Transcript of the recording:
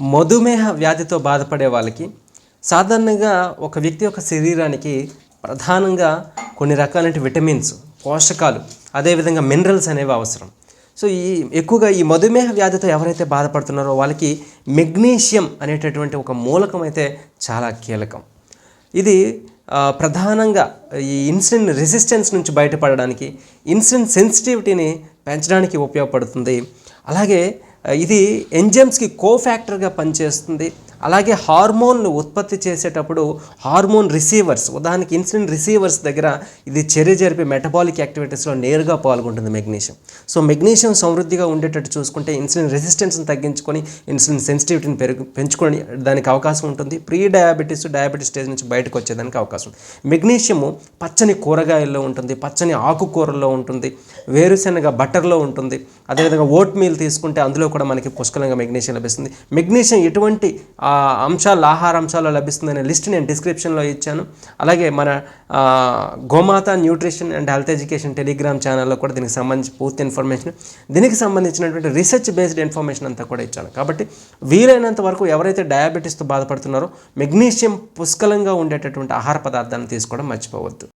మధుమేహ వ్యాధితో బాధపడే వాళ్ళకి సాధారణంగా ఒక వ్యక్తి యొక్క శరీరానికి ప్రధానంగా కొన్ని రకాలైన విటమిన్స్ పోషకాలు అదేవిధంగా మినరల్స్ అనేవి అవసరం. సో ఈ ఎక్కువగా ఈ మధుమేహ వ్యాధితో ఎవరైతే బాధపడుతున్నారో వాళ్ళకి మెగ్నీషియం అనేటటువంటి ఒక మూలకం అయితే చాలా కీలకం. ఇది ప్రధానంగా ఈ ఇన్సులిన్ రెసిస్టెన్స్ నుంచి బయటపడడానికి ఇన్సులిన్ సెన్సిటివిటీని పెంచడానికి ఉపయోగపడుతుంది. అలాగే ఇది ఎంజైమ్స్కి కో ఫ్యాక్టర్గా పనిచేస్తుంది. అలాగే హార్మోన్లు ఉత్పత్తి చేసేటప్పుడు హార్మోన్ రిసీవర్స్ ఉదాహరణకి ఇన్సులిన్ రిసీవర్స్ దగ్గర ఇది చర్య జరిపి మెటబాలిక్ యాక్టివిటీస్లో నేరుగా పాల్గొంటుంది మెగ్నీషియం. సో మెగ్నీషియం సమృద్ధిగా ఉండేటట్టు చూసుకుంటే ఇన్సులిన్ రెసిస్టెన్స్ని తగ్గించుకొని ఇన్సులిన్ సెన్సిటివిటీని పెరుగు పెంచుకొని దానికి అవకాశం ఉంటుంది. ప్రీ డయాబెటీస్ డయాబెటీస్ స్టేజ్ నుంచి బయటకు వచ్చేదానికి అవకాశం మెగ్నీషియము పచ్చని కూరగాయల్లో ఉంటుంది పచ్చని ఆకుకూరల్లో ఉంటుంది వేరుశనగ బటర్లో ఉంటుంది. అదేవిధంగా ఓట్ మీల్ తీసుకుంటే అందులో కూడా మనకి పుష్కలంగా మెగ్నీషియం లభిస్తుంది. మెగ్నీషియం ఎటువంటి అంశాలు ఆహార అంశాల్లో లభిస్తుందనే లిస్ట్ నేను డిస్క్రిప్షన్లో ఇచ్చాను. అలాగే మన గోమాత nutrition and health education Telegram ఛానల్లో కూడా దీనికి సంబంధించి పూర్తి ఇన్ఫర్మేషన్ దీనికి సంబంధించినటువంటి రీసెర్చ్ బేస్డ్ ఇన్ఫర్మేషన్ అంతా కూడా ఇచ్చాను. కాబట్టి వీలైనంత వరకు ఎవరైతే డయాబెటీస్తో బాధపడుతున్నారో మెగ్నీషియం పుష్కలంగా ఉండేటటువంటి ఆహార పదార్థాన్ని తీసుకోవడం మర్చిపోవద్దు.